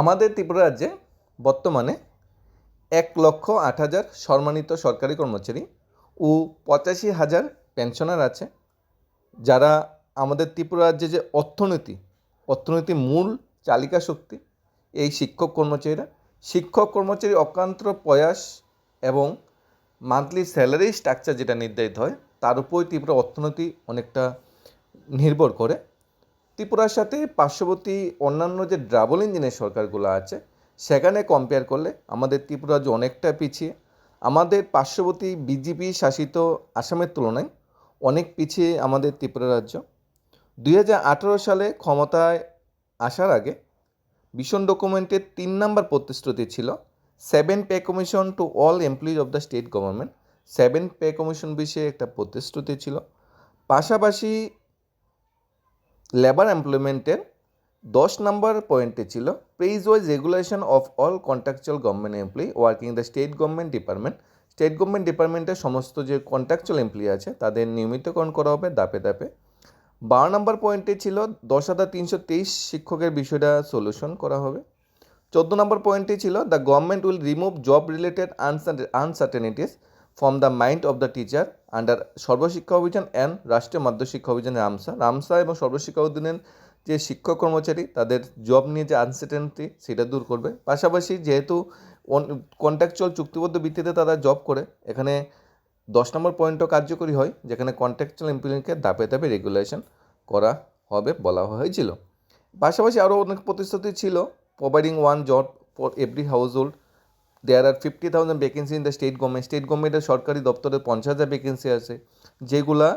আমাদের ত্রিপুরা রাজ্যে বর্তমানে এক লক্ষ আট হাজার সম্মানিত সরকারি কর্মচারী ও পঁচাশি হাজার পেনশনার আছে। যারা আমাদের ত্রিপুরা রাজ্যে যে অর্থনীতি অর্থনীতির মূল চালিকা শক্তি, এই শিক্ষক কর্মচারীরা, শিক্ষক কর্মচারী অক্লান্ত প্রয়াস এবং মান্থলি স্যালারি স্ট্রাকচার যেটা নির্ধারিত হয়, তার উপরই ত্রিপুরা অর্থনীতি অনেকটা নির্ভর করে। ত্রিপুরার সাথে পার্শ্ববর্তী অন্যান্য যে ডাবল ইঞ্জিনের সরকারগুলো আছে, সেখানে কম্পেয়ার করলে আমাদের ত্রিপুরা রাজ্য অনেকটা পিছিয়ে। আমাদের পার্শ্ববর্তী বিজেপি শাসিত আসামের তুলনায় অনেক পিছিয়ে আমাদের ত্রিপুরা রাজ্য। দুই হাজার আঠেরো সালে ক্ষমতায় আসার আগে ভীষণ ডকুমেন্টের তিন নম্বর প্রতিশ্রুতি ছিল seven pay commission to all employees of the state government seven pay commission বিষয়ে একটা প্রতিশ্রুতি ছিল। পাশাপাশি লেবার এমপ্লয়মেন্টের দশ নম্বর পয়েন্টে ছিল phase wise regulation of all contractual government employee working the state government department state government ডিপার্টমেন্টের সমস্ত যে কন্ট্রাকচুয়াল এমপ্লয়ি আছে, তাদের নিয়মিতকরণ করা হবে দাপে দাপে বারো নম্বর পয়েন্টে ছিল, দশ হাজার তিনশো তেইশ শিক্ষকের বিষয়টা সলিউশন করা হবে। চোদ্দ নম্বর পয়েন্টে ছিল the government will remove job related uncertainties from the mind of the teacher under Sarva Shiksha Abhiyan and রাষ্ট্রীয় মাধ্যমিক শিক্ষা অভিযান রামসা রামসা এবং সর্বশিক্ষা অভিযানের যে শিক্ষক কর্মচারী, তাদের জব নিয়ে যে আনসার্টেনিটি সেটা দূর করবে। পাশাপাশি যেহেতু কন্ট্রাকচুয়াল চুক্তিবদ্ধ ভিত্তিতে তারা জব করে, এখানে দশ নম্বর পয়েন্টও কার্যকরী হয়, যেখানে কন্ট্রাকচুয়াল এমপ্লয়িকে ধাপে ধাপে রেগুলেশন করা হবে বলা হয়েছিল। পাশাপাশি আরও অনেক প্রতিশ্রুতি ছিল providing one job for every household there R fifty thousand vacancy in the state government state government সরকারি দপ্তরে পঞ্চাশ হাজার ভ্যাকেন্সি আছে, যেগুলা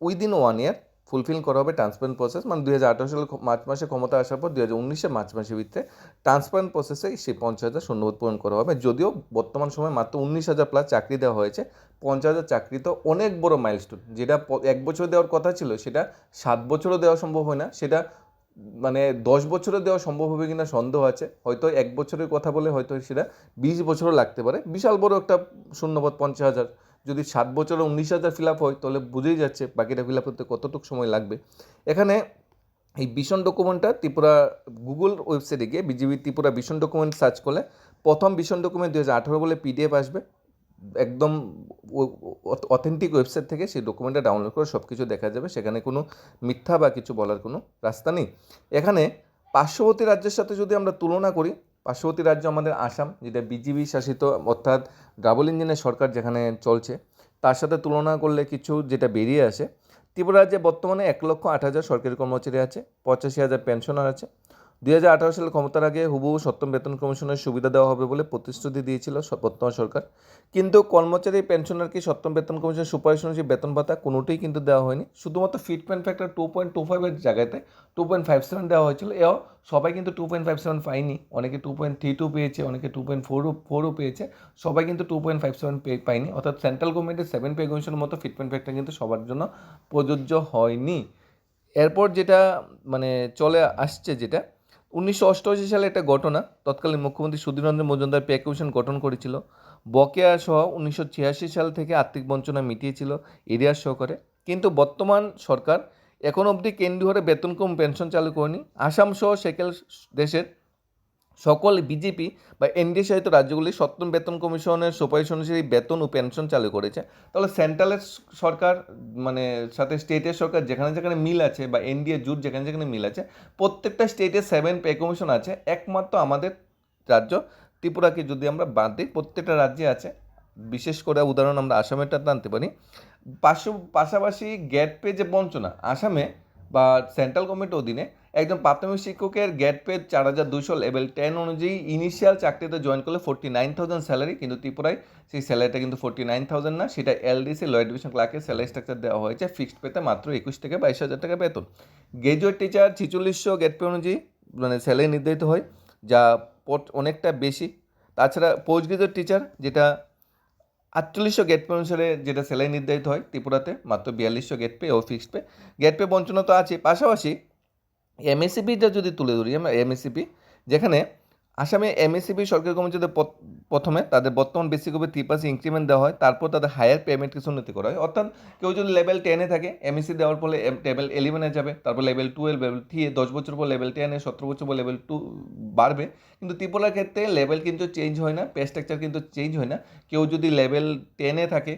উইদিন ওয়ান ইয়ার ফুলফিল করা হবে ট্রান্সপারেন্ট প্রসেস মানে দুই হাজার আঠারো সালে মার্চ মাসে ক্ষমতা আসার পর দুই হাজার উনিশে মার্চ মাসের ভিতরে ট্রান্সপারেন্ট প্রসেসে সেই পঞ্চাশ হাজার শূন্যবোধ পূরণ করা হবে। যদিও বর্তমান সময়ে মাত্র উনিশ হাজার প্লাস চাকরি দেওয়া হয়েছে, পঞ্চাশ হাজার চাকরি তো অনেক বড় মাইলস্টোন যেটা এক বছর দেওয়ার কথা ছিল, সেটা সাত বছরও দেওয়া সম্ভব হয় না। সেটা মানে দশ বছরে দেওয়া সম্ভব হবে কিনা সন্দেহ আছে। হয়তো এক বছরের কথা বলে হয়তো সেটা বিশ বছরও লাগতে পারে। বিশাল বড় একটা শূন্যপদ পঞ্চাশ হাজার। যদি সাত বছরে উনিশ হাজার ফিল আপ হয়, তাহলে বুঝেই যাচ্ছে বাকিটা ফিল আপ করতে কতটুকু সময় লাগবে। এখানে এই ভীষণ ডকুমেন্টটা ত্রিপুরা গুগল ওয়েবসাইটে গিয়ে বিজিবি ত্রিপুরা ভীষণ ডকুমেন্ট সার্চ করলে প্রথম ভীষণ ডকুমেন্ট দু হাজার আঠারো বলে পিডিএফ আসবে। একদম অথেন্টিক ওয়েবসাইট থেকে সেই ডকুমেন্টটা ডাউনলোড করে সব কিছু দেখা যাবে। সেখানে কোনো মিথ্যা বা কিছু বলার কোনো রাস্তা নেই। এখানে পার্শ্ববর্তী রাজ্যের সাথে যদি আমরা তুলনা করি, পার্শ্ববর্তী রাজ্য আমাদের আসাম, যেটা বিজিবি শাসিত, অর্থাৎ ডাবল ইঞ্জিনের সরকার যেখানে চলছে, তার সাথে তুলনা করলে কিছু যেটা বেরিয়ে আসে, ত্রিপুরা রাজ্যে বর্তমানে এক লক্ষ আট হাজার সরকারি কর্মচারী আছে, পঁচাশি হাজার পেনশনার আছে দুই হাজার আঠারো সালে ক্ষমতার আগে হুবহু সপ্তম বেতন কমিশনের সুবিধা দেওয়া হবে বলে প্রতিশ্রুতি দিয়েছিল বর্তমান সরকার। কিন্তু কর্মচারী পেনশনারকে সপ্তম বেতন কমিশনের সুপারিশ অনুযায়ী বেতন ভাতা কোনোটাই কিন্তু দেওয়া হয়নি। শুধুমাত্র fitment factor two point two ফাইভের জায়গাতে টু পয়েন্ট ফাইভ সেভেন দেওয়া হয়েছিল। এও সবাই কিন্তু টু পয়েন্ট ফাইভ সেভেন পায়নি। অনেকে টু পয়েন্ট থ্রি টু পেয়েছে, অনেকে টু পয়েন্ট ফোরও ফোরও পেয়েছে। সবাই কিন্তু two point five seven pay, পায়নি। অর্থাৎ সেন্ট্রাল গভর্নমেন্টের সেভেন পে কমিশনের মতো ফিটমেন্ট ফ্যাক্টর কিন্তু সবার জন্য প্রযোজ্য হয়নি। এরপর যেটা মানে চলে আসছে যেটা উনিশশো অষ্টআশি সালে একটা ঘটনা, তৎকালীন মুখ্যমন্ত্রী সুধীরঞ্জন মজুমদার পে কমিশন গঠন করেছিল। বকেয়া সহ উনিশশো ছিয়াশি সাল থেকে আর্থিক বঞ্চনা মিটিয়েছিল এরিয়ার সহকারে। কিন্তু বর্তমান সরকার এখন অবধি কেন্দ্রীয় হারে বেতনকম পেনশন চালু করেনি। আসাম সহ সেকেল দেশের সকল বিজেপি বা এনডিএ সহিত রাজ্যগুলি সপ্তম বেতন কমিশনের সুপারিশ অনুযায়ী বেতন ও পেনশন চালু করেছে। তাহলে সেন্ট্রালের সরকার মানে সাথে স্টেটের সরকার যেখানে যেখানে মিল আছে বা এনডিএ জুট যেখানে যেখানে মিল আছে, প্রত্যেকটা স্টেটে সেভেন পে কমিশন আছে। একমাত্র আমাদের রাজ্য ত্রিপুরাকে যদি আমরা বাদ দিই, প্রত্যেকটা রাজ্যে আছে। বিশেষ করে উদাহরণ আমরা আসামেরটা আনতে পারি। পাশে পাশাপাশি গ্যাট পে যে বঞ্চনা, আসামে বা সেন্ট্রাল গভর্নমেন্টের অধীনে একজন প্রাথমিক শিক্ষকের গেট পে চার হাজার দুশো লেভেল টেন অনুযায়ী ইনিশিয়াল চাকরিতে জয়েন করলে ফোর্টি নাইন থাউজেন্ড স্যালারি কিন্তু ত্রিপুরায় সেই স্যালারিটা কিন্তু ফোর্টি নাইন থাউজেন্ড না, সেটা এলডিসি লয় ডিভিশন ক্লার্কের স্যালারি স্ট্রাকচার দেওয়া হয়েছে ফিক্সড পেতে মাত্র একুশ থেকে বাইশ হাজার টাকা বেতন। গ্রাজুয়েট টিচার ছিচল্লিশশো গেট পে অনুযায়ী মানে স্যালারি নির্ধারিত হয়, যা অনেকটা বেশি। তাছাড়া পোস্ট গ্রাজুয়েট টিচার যেটা আটচল্লিশশো গেট পে অনুসারে যেটা স্যালারি নির্ধারিত হয় ত্রিপুরাতে, মাত্র বিয়াল্লিশশো গেট পে ও ফিক্সড পে গেট পে বঞ্চনা তো আছে পাশাপাশি এমএসিপিটা যদি তুলে ধরি, আমরা এমএসিপি যেখানে আসামে এমএসসিবি সরকারি কর্মচারীদের প্রথমে তাদের বর্তমান বেসিক হবে থ্রি পার্সেন্ট ইনক্রিমেন্ট দেওয়া হয়, তারপর তাদের হায়ার পেমেন্ট কিছু উন্নতি করা হয়। অর্থাৎ কেউ যদি লেভেল টেনে থাকে এমএসসি দেওয়ার ফলে লেভেল ইলেভেনে যাবে, তারপর লেভেল টুয়েলভ লেভেল থ্রি দশ বছর পর লেভেল টেনে সতেরো বছর পর লেভেল টু বাড়বে। কিন্তু ত্রিপুরার ক্ষেত্রে লেভেল কিন্তু চেঞ্জ হয় না পে স্ট্রাকচার কিন্তু চেঞ্জ হয় না। কেউ যদি লেভেল টেনে থাকে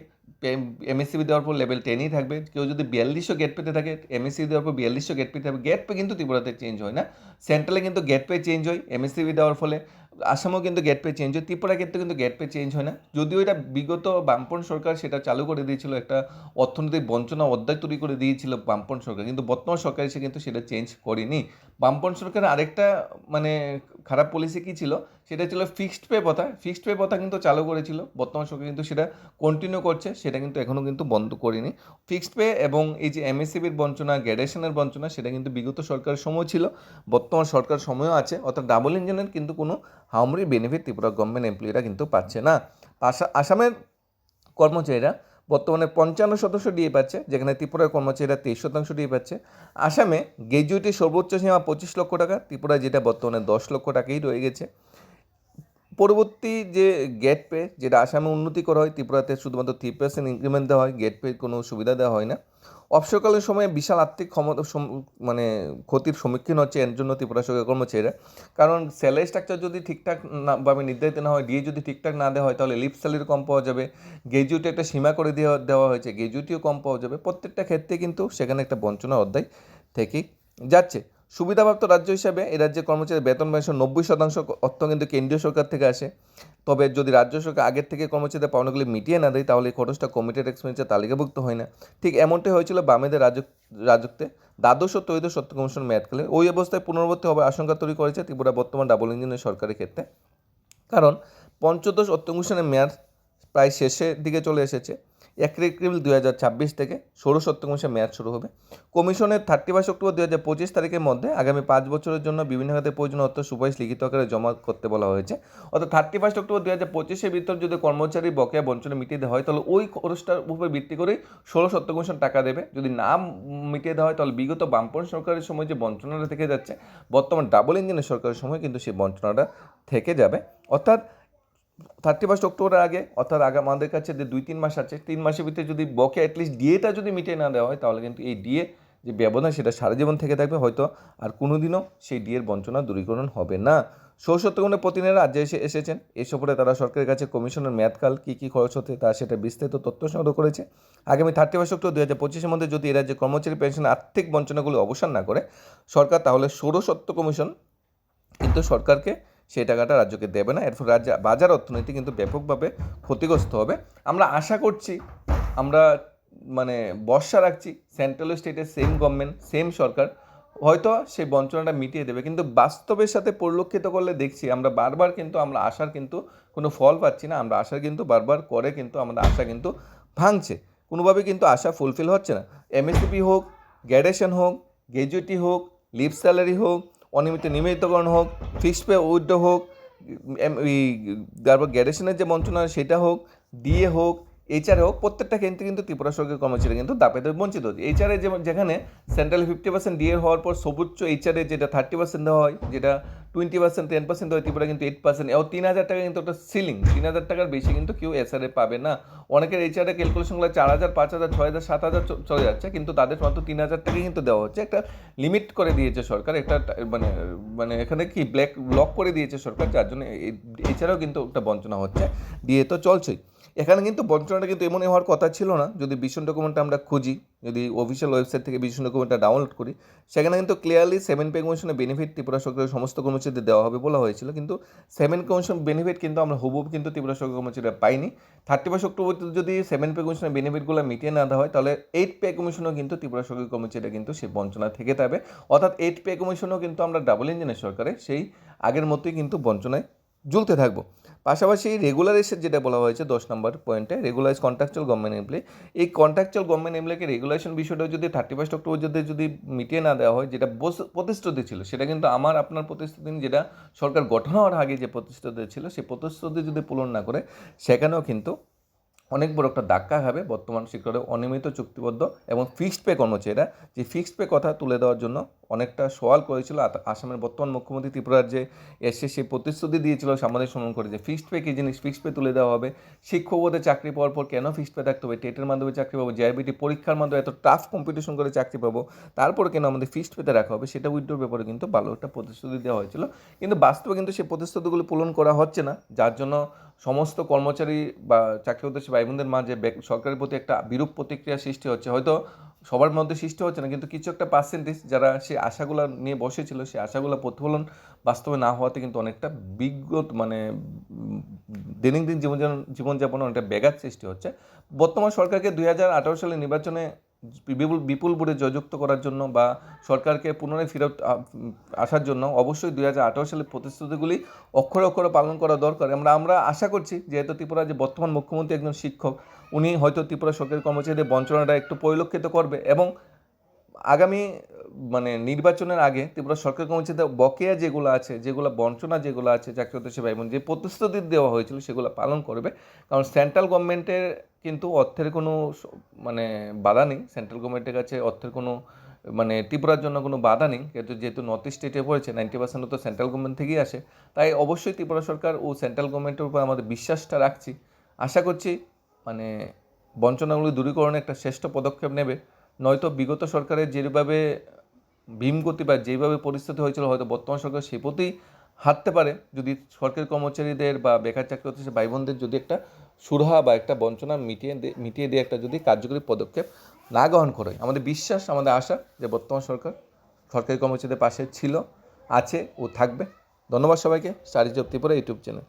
এমএসসিবি দেওয়ার পর লেভেল টেনই থাকবে। কেউ যদি বিয়াল্লিশশো গেট পেতে থাকে এমএসসিবি দেওয়ার পর বিয়াল্লিশশো গেট পেতে হবে গেট পে কিন্তু ত্রিপুরাতে চেঞ্জ হয় না। সেন্ট্রালে কিন্তু গেট পে চেঞ্জ হয় এমএসসিবি দেওয়ার ফলে। আসামেও কিন্তু গেট পে চেঞ্জ হয় ত্রিপুরা ক্ষেত্রে কিন্তু গেট পে চেঞ্জ হয় না। যদিও এটা বিগত বামপন সরকার সেটা চালু করে দিয়েছিল, একটা অর্থনৈতিক বঞ্চনা অধ্যায় তৈরি করে দিয়েছিল বামপন সরকার, কিন্তু বর্তমান সরকার এসে কিন্তু সেটা চেঞ্জ করেনি। বামপন সরকারের আরেকটা মানে খারাপ পলিসি কী ছিল? সেটা ছিল ফিক্সড পে প্রথা ফিক্সড পে প্রথা কিন্তু চালু করেছিল, বর্তমান সরকার কিন্তু সেটা কন্টিনিউ করছে, সেটা কিন্তু এখনও কিন্তু বন্ধ করেনি। ফিক্সড পে এবং এই যে এমএসসিবির বঞ্চনা গ্যাডেশনের বঞ্চনা, সেটা কিন্তু বিগত সরকারের সময় ছিল, বর্তমান সরকার সময়ও আছে, অর্থাৎ ডাবল ইঞ্জিনের কিন্তু কোনো হামরি বেনিফিট ত্রিপুরা গভর্নমেন্ট এমপ্লয়িরা কিন্তু পাচ্ছে না। আসা- আসামের কর্মচারীরা বর্তমানে পঞ্চান্ন শতাংশ ডিএ পাচ্ছে, যেখানে ত্রিপুরার কর্মচারীরা তেইশ শতাংশ ডিএ পাচ্ছে। আসামে গ্র্যাজুয়েটের সর্বোচ্চ সীমা পঁচিশ লক্ষ টাকা ত্রিপুরা যেটা বর্তমানে দশ লক্ষ টাকাই রয়ে গেছে। পরবর্তী যে গেট পে যেটা আসামে উন্নতি করা হয়, ত্রিপুরাতে শুধুমাত্র থ্রি পার্সেন্ট ইনক্রিমেন্ট দেওয়া হয় গেট পে কোনো সুবিধা দেওয়া হয় না। অবসরকালীন সময়ে বিশাল আর্থিক ক্ষমতা মানে ক্ষতির সম্মুখীন হচ্ছে এর জন্য ত্রিপুরা সরকার কর্মচারীরা। কারণ স্যালারি স্ট্রাকচার যদি ঠিকঠাক না, ভাবে নির্ধারিত না হয় ডিএ যদি ঠিকঠাক না দেওয়া হয়, তাহলে লিপ স্যালারি কম পাওয়া যাবে। গ্র্যাজুয়েটে একটা সীমা করে দেওয়া দেওয়া হয়েছে গ্র্যাজুয়েটিও কম পাওয়া যাবে। প্রত্যেকটা ক্ষেত্রে কিন্তু সেখানে একটা বঞ্চনা অধ্যায় থেকেই যাচ্ছে। সুবিধাপ্রাপ্ত রাজ্য হিসাবে এই রাজ্যের কর্মচারীর বেতন পেনশন নব্বই শতাংশ অর্থ কিন্তু কেন্দ্রীয় সরকার থেকে আসে। তবে যদি রাজ্য সরকার আগের থেকে কর্মচারীদের পাওনাগুলি মিটিয়ে না দেয়, তাহলে এই খরচটা কমিটেড এক্সপেন্সের তালিকাভুক্ত হয় না। ঠিক এমনটাই হয়েছিল বামেদের রাজক, রাজত্বে। দ্বাদশ ও ত্রয়োদশ সত্য কমিশন মেয়াদকালে ওই অবস্থায় পুনর্বর্তী হবে আশঙ্কা তৈরি করেছে ত্রিপুরা বর্তমান ডাবল ইঞ্জিনের সরকারের ক্ষেত্রে। কারণ পঞ্চদশ অর্থ কমিশনের মেয়াদ প্রায় শেষের দিকে চলে এসেছে। এক এপ্রিল দুই হাজার ছাব্বিশ থেকে অর্থ কমিশনের মেয়াদ শুরু হবে। কমিশনের থার্টি ফার্স্ট অক্টোবর দুই হাজার পঁচিশ তারিখের মধ্যে আগামী পাঁচ বছরের জন্য বিভিন্ন খাতে প্রয়োজনীয় অর্থ সুপারিশ লিখিত আকারে জমা করতে বলা হয়েছে। অর্থাৎ থার্টি ফার্স্ট অক্টোবর দুই হাজার পঁচিশের ভিতর যদি কর্মচারী বকেয়া বঞ্চনা মিটিয়ে দেওয়া হয়, তাহলে ওই খরচটার উপরে ভিত্তি করে ষোড়শ অর্থ কমিশন টাকা দেবে। যদি না মিটিয়ে দেওয়া হয়, তাহলে বিগত বামপন সরকারের সময় যে বঞ্চনাটা থেকে যাচ্ছে, বর্তমান ডাবল ইঞ্জিনের সরকারের সময় কিন্তু সেই বঞ্চনাটা থেকে যাবে। অর্থাৎ থার্টি ফার্স্ট অক্টোবরের আগে, অর্থাৎ আগে আমাদের কাছে যে দুই তিন মাস আছে, তিন মাসের ভিতরে যদি বকে অ্যাটলিস্ট ডিএটা যদি মিটিয়ে না দেওয়া হয়, তাহলে কিন্তু এই ডিএ যে ব্যবধান, সেটা সারা জীবন থেকে থাকবে হয়তো, আর কোনোদিনও সেই ডিএর বঞ্চনা দূরীকরণ হবে না। সৌসত্যগুণের প্রতিনিধিরা রাজ্যে এসে এসেছেন। এই সফরে তারা সরকারের কাছে কমিশনের মেয়াদকাল, কী কী খরচ হতে তা সেটা বিস্তারিত তথ্য সংগ্রহ করেছে। আগামী থার্টি ফার্স্ট অক্টোবর দুই হাজার পঁচিশের মধ্যে যদি এ রাজ্যে কর্মচারী, পেনশন, আর্থিক বঞ্চনাগুলো অবসান না করে, সরকার তাহলে ষোড়শত্ব কমিশন কিন্তু সরকারকে সেই টাকাটা রাজ্যকে দেবে না। এর ফলে রাজ্য বাজার অর্থনীতি কিন্তু ব্যাপকভাবে ক্ষতিগ্রস্ত হবে। আমরা আশা করছি, আমরা মানে বর্ষা রাখছি সেন্ট্রাল স্টেটের সেম গভর্নমেন্ট সেম সরকার হয়তো সেই বঞ্চনাটা মিটিয়ে দেবে। কিন্তু বাস্তবের সাথে পরিলক্ষিত করলে দেখছি, আমরা বারবার কিন্তু, আমরা আশার কিন্তু কোনো ফল পাচ্ছি না। আমরা আশার কিন্তু বারবার করে কিন্তু, আমাদের আশা কিন্তু ভাঙছে। কোনোভাবে কিন্তু আশা ফুলফিল হচ্ছে না। এমএসসিপি হোক গ্র্যাডুয়েশন হোক গ্র্যাজুয়েটি হোক লিভ স্যালারি হোক অনিয়মিত নিয়মিতকরণ হোক ফিক্সড পে উইথড্র হোক তারপর গ্যারেশনের যে মন্ত্রণালয় সেটা হোক ডিএ হোক এইচআরে হোক, প্রত্যেকটা কেন্দ্রে কিন্তু ত্রিপুরা সরকারের কর্মচারী কিন্তু দাপেতে বঞ্চিত হচ্ছে। এইচআরে যেমন, যেখানে সেন্ট্রাল ফিফটি পার্সেন্ট ডিএ হওয়ার পর সর্বোচ্চ এইচআরে যেটা থার্টি পার্সেন্ট দেওয়া হয়, যেটা টোয়েন্টি পার্সেন্ট টেন পার্সেন্ট হয় ত্রিপুরা কিন্তু এইট পার্সেন্ট এবং তিন হাজার টাকা কিন্তু একটা সিলিং তিন হাজার টাকার বেশি কিন্তু কেউ এসআরএ পাবে না। অনেকের এইচআরে ক্যালকুলেশনগুলো চার হাজার, পাঁচ হাজার, ছয় হাজার, সাত হাজার চলে যাচ্ছে, কিন্তু তাদের মাত্র তিন হাজার টাকা কিন্তু দেওয়া হচ্ছে। একটা লিমিট করে দিয়েছে সরকার, একটা মানে মানে এখানে কি ব্ল্যাক ব্লক করে দিয়েছে সরকার, যার জন্য এছাড়াও কিন্তু একটা বঞ্চনা হচ্ছে। দিয়ে তো চলছেই। এখানে কিন্তু বঞ্চনাটা কিন্তু এমনই হওয়ার কথা ছিল না। যদি ভীষণ ডকুমেন্টটা আমরা খুঁজি, যদি অফিসিয়াল ওয়েবসাইট থেকে ভীষণ ডকুমেন্টটা ডাউনলোড করি, সেখানে কিন্তু ক্লিয়ারলি সেভেন পে কমিশনের বেনিফিট ত্রিপুরা সরকারের সমস্ত কর্মচারীদের দেওয়া হবে বলা হয়েছিল। কিন্তু সেভেন কমিশন বেনিফিট কিন্তু আমরা হুবহু কিন্তু ত্রিপুরা সরকার কর্মচারীরা পাইনি। থার্টি ফার্স্ট অক্টোবর যদি সেভেন পে কমিশনের বেনিফিটগুলো মিটিয়ে না দেওয়া হয়, তাহলে এইট পে কমিশনও কিন্তু ত্রিপুরা সরকারি কর্মচারীরা কিন্তু সেই বঞ্চনা থেকে যাবে। অর্থাৎ এইট পে কমিশনও কিন্তু আমরা ডাবল ইঞ্জিনের সরকারে সেই আগের মতোই কিন্তু বঞ্চনায় ঝুলতে থাকব। পাশাপাশি রেগুলারাইজের যেটা বলা হয়েছে দশ নম্বর পয়েন্টে রেগুলারাইজ কন্ট্রাকচুয়াল গভর্নমেন্ট এমপ্লয়ি এই কন্ট্রাকচুয়াল গভর্নমেন্ট এমপ্লয়িকে রেগুলেশন বিষয়টা যদি থার্টি ফার্স্ট অক্টোবর যদি যদি মিটিয়ে না দেওয়া হয়, যেটা প্রতিশ্রুতি ছিল, সেটা কিন্তু আমার, আপনার প্রতিশ্রুতি যেটা সরকার গঠন হওয়ার আগে যে প্রতিশ্রুতি ছিল, সেই প্রতিশ্রুতি যদি পূরণ না করে, সেখানেও কিন্তু অনেক বড় একটা ধাক্কা হবে বর্তমান শিক্ষকের অনিয়মিত চুক্তিবদ্ধ এবং ফিক্সড পে কর্মচারীরা, যে ফিক্সড পে কথা তুলে দেওয়ার জন্য অনেকটা সওয়াল করেছিল আসামের বর্তমান মুখ্যমন্ত্রী ত্রিপুরার যে এসে সে প্রতিশ্রুতি দিয়েছিল সাংবাদিক সম্মেলন করে যে ফিক্সড পে কী জিনিস ফিক্সড পে তুলে দেওয়া হবে। শিক্ষক পদে চাকরি পাওয়ার পর কেন ফিক্সড পে থাকতে হবে? টেটের মাধ্যমে চাকরি পাবো জেআইবিটি পরীক্ষার মাধ্যমে এত টাফ কম্পিটিশন করে চাকরি পাবো, তারপর কেন আমাদের ফিক্সড পেতে রাখা হবে? সেটা উইথড্রোর ব্যাপারে কিন্তু ভালো একটা প্রতিশ্রুতি দেওয়া হয়েছিল। কিন্তু বাস্তবে কিন্তু সেই প্রতিশ্রুতিগুলো পূরণ করা হচ্ছে না। যার জন্য সমস্ত কর্মচারী বা চাকরি উদ্দেশ্যে ভাই বোনদের মাঝে সরকারের প্রতি একটা বিরূপ প্রতিক্রিয়া সৃষ্টি হচ্ছে। হয়তো সবার মধ্যে সৃষ্টি হচ্ছে না, কিন্তু কিছু একটা পার্সেন্টেজ যারা সেই আশাগুলো নিয়ে বসেছিল সেই আশাগুলো প্রতিফলন বাস্তবে না হওয়াতে কিন্তু অনেকটা বিগত মানে দৈনন্দিন জীবনযাপন, জীবনযাপনে অনেকটা ব্যাঘাত সৃষ্টি হচ্ছে। বর্তমান সরকারকে দুই হাজার আঠারো সালে নির্বাচনে বিপুল বিপুল ভোটে জয়যুক্ত করার জন্য বা সরকারকে পুনরায় ফেরত আসার জন্য অবশ্যই দুই হাজার আঠারো সালের প্রতিশ্রুতিগুলি অক্ষরে অক্ষরে পালন করা দরকার। আমরা আমরা আশা করছি যেহেতু ত্রিপুরা যে বর্তমান মুখ্যমন্ত্রী একজন শিক্ষক, উনি হয়তো ত্রিপুরা সরকারি কর্মচারীদের বঞ্চনাটা একটু পরিলক্ষিত করবে এবং আগামী মানে নির্বাচনের আগে ত্রিপুরা সরকারি কর্মচারীদের বকেয়া যেগুলো আছে, যেগুলো বঞ্চনা যেগুলো আছে চাকরি উদ্দেশ্যে ভাই বোন যে প্রতিশ্রুতি দেওয়া হয়েছিল সেগুলো পালন করবে। কারণ সেন্ট্রাল গভর্নমেন্টের কিন্তু অর্থের কোনো মানে বাধা নেই। সেন্ট্রাল গভর্নমেন্টের কাছে অর্থের কোনো মানে ত্রিপুরার জন্য কোনো বাধা নেই। কিন্তু যেহেতু নর্থ ইস্ট স্টেটে পড়েছে নাইনটি পার্সেন্ট তো সেন্ট্রাল গভর্নমেন্ট থেকেই আসে। তাই অবশ্যই ত্রিপুরা সরকার ও সেন্ট্রাল গভর্নমেন্টের উপর আমাদের বিশ্বাসটা রাখছি। আশা করছি মানে বঞ্চনাগুলি দূরীকরণে একটা শ্রেষ্ঠ পদক্ষেপ নেবে। নয়তো বিগত সরকারের যেভাবে ভীমগতি বা যেভাবে পরিস্থিতি হয়েছিল, হয়তো বর্তমান সরকার সে প্রতি হাঁটতে পারে। যদি সরকারি কর্মচারীদের বা বেকার চাকরি ভাই বোনদের যদি একটা সুরাহা বা একটা বঞ্চনা মিটিয়ে মিটিয়ে দিয়ে একটা যদি কার্যকরী পদক্ষেপ না গ্রহণ করে, আমাদের বিশ্বাস, আমাদের আশা যে বর্তমান সরকার সরকারি কর্মচারীদের পাশে ছিল, আছে ও থাকবে। ধন্যবাদ সবাইকে। Study job Tripura YouTube channel.